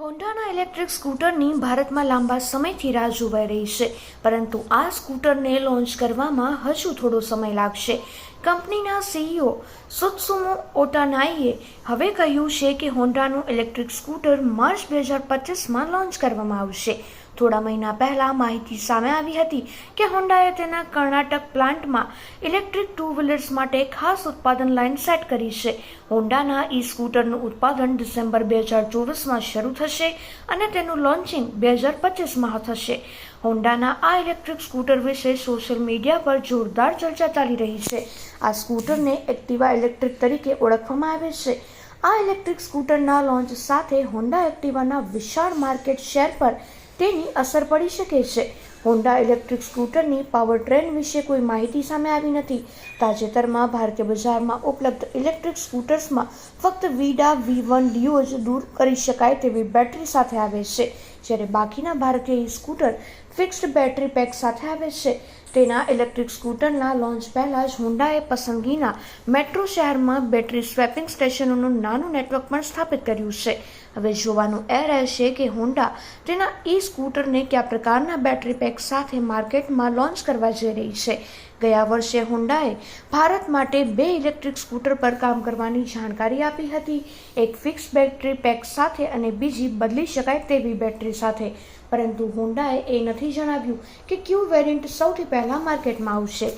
હોન્ડાના electric સ્કૂટરની ભારતમાં લાંબા સમયથી રાહ જોવાઈ રહી છે. પરંતુ આ સ્કૂટરને લોન્ચ કરવામાં હજુ થોડો સમય લાગશે. કંપનીના સીઈઓ સુત્સુમો ઓટાનાઈએ હવે કહ્યું છે કે હોન્ડાનું ઇલેક્ટ્રિક સ્કૂટર માર્ચ બે હજાર પચીસમાં લોન્ચ કરવામાં આવશે. થોડા મહિના પહેલા માહિતી સામે આવી હતી કે હોન્ડાએ તેના કર્ણાટક પ્લાન્ટમાં ઇલેક્ટ્રિક ટુ વ્હીલર્સ માટે ખાસ ઉત્પાદન લાઇન સેટ કરી છે. હોન્ડાના ઈ સ્કૂટરનું ઉત્પાદન ડિસેમ્બર બે હજાર ચોવીસમાં શરૂ થશે અને તેનું લોન્ચિંગ બે હજાર પચીસમાં થશે. હોન્ડાના આ ઇલેક્ટ્રિક સ્કૂટર વિશે સોશિયલ મીડિયા પર જોરદાર ચર્ચા ચાલી રહી છે. આ સ્કૂટરને એક્ટિવા ઇલેક્ટ્રિક તરીકે ઓળખવામાં આવે છે. આ ઇલેક્ટ્રિક સ્કૂટરના લોન્ચ સાથે હોન્ડા એક્ટિવાના વિશાળ માર્કેટ શેર પર તેની અસર પડી શકે છે. હોન્ડા ઇલેક્ટ્રિક સ્કૂટરની પાવર ટ્રેન વિશે કોઈ માહિતી સામે આવી નથી. તાજેતરમાં ભારતીય બજારમાં ઉપલબ્ધ ઇલેક્ટ્રિક સ્કૂટર્સમાં ફક્ત વીડા વી વન ડીઓ જ દૂર કરી શકાય તેવી બેટરી સાથે આવે છે. જ્યારે બાકીના ભારતીય સ્કૂટર ફિક્સ્ડ બેટરી પેક સાથે આવે છે. તેના ઇલેક્ટ્રિક સ્કૂટરના લોન્ચ પહેલાં જ હોન્ડાએ પસંદગીના મેટ્રો શહેરમાં બેટરી સ્વેપિંગ સ્ટેશનોનું નાનું નેટવર્ક પણ સ્થાપિત કર્યું છે. હવે જોવાનું એ રહેશે કે હોન્ડા તેના ઈ સ્કૂટરને કયા પ્રકારના બેટરી પેક સાથે માર્કેટમાં લોન્ચ કરવા જઈ રહી છે? ગયા વર્ષે હોન્ડાએ ભારત માટે બે ઇલેક્ટ્રિક સ્કૂટર પર કામ કરવાની જાણકારી આપી હતી. એક ફિક્સ બેટરી પેક સાથે અને બીજી બદલી શકાય તેવી બેટરી સાથે. પરંતુ હોન્ડાએ એ નથી જણાવ્યું કે કયું વેરિયન્ટ સૌથી પહેલાં માર્કેટમાં આવશે.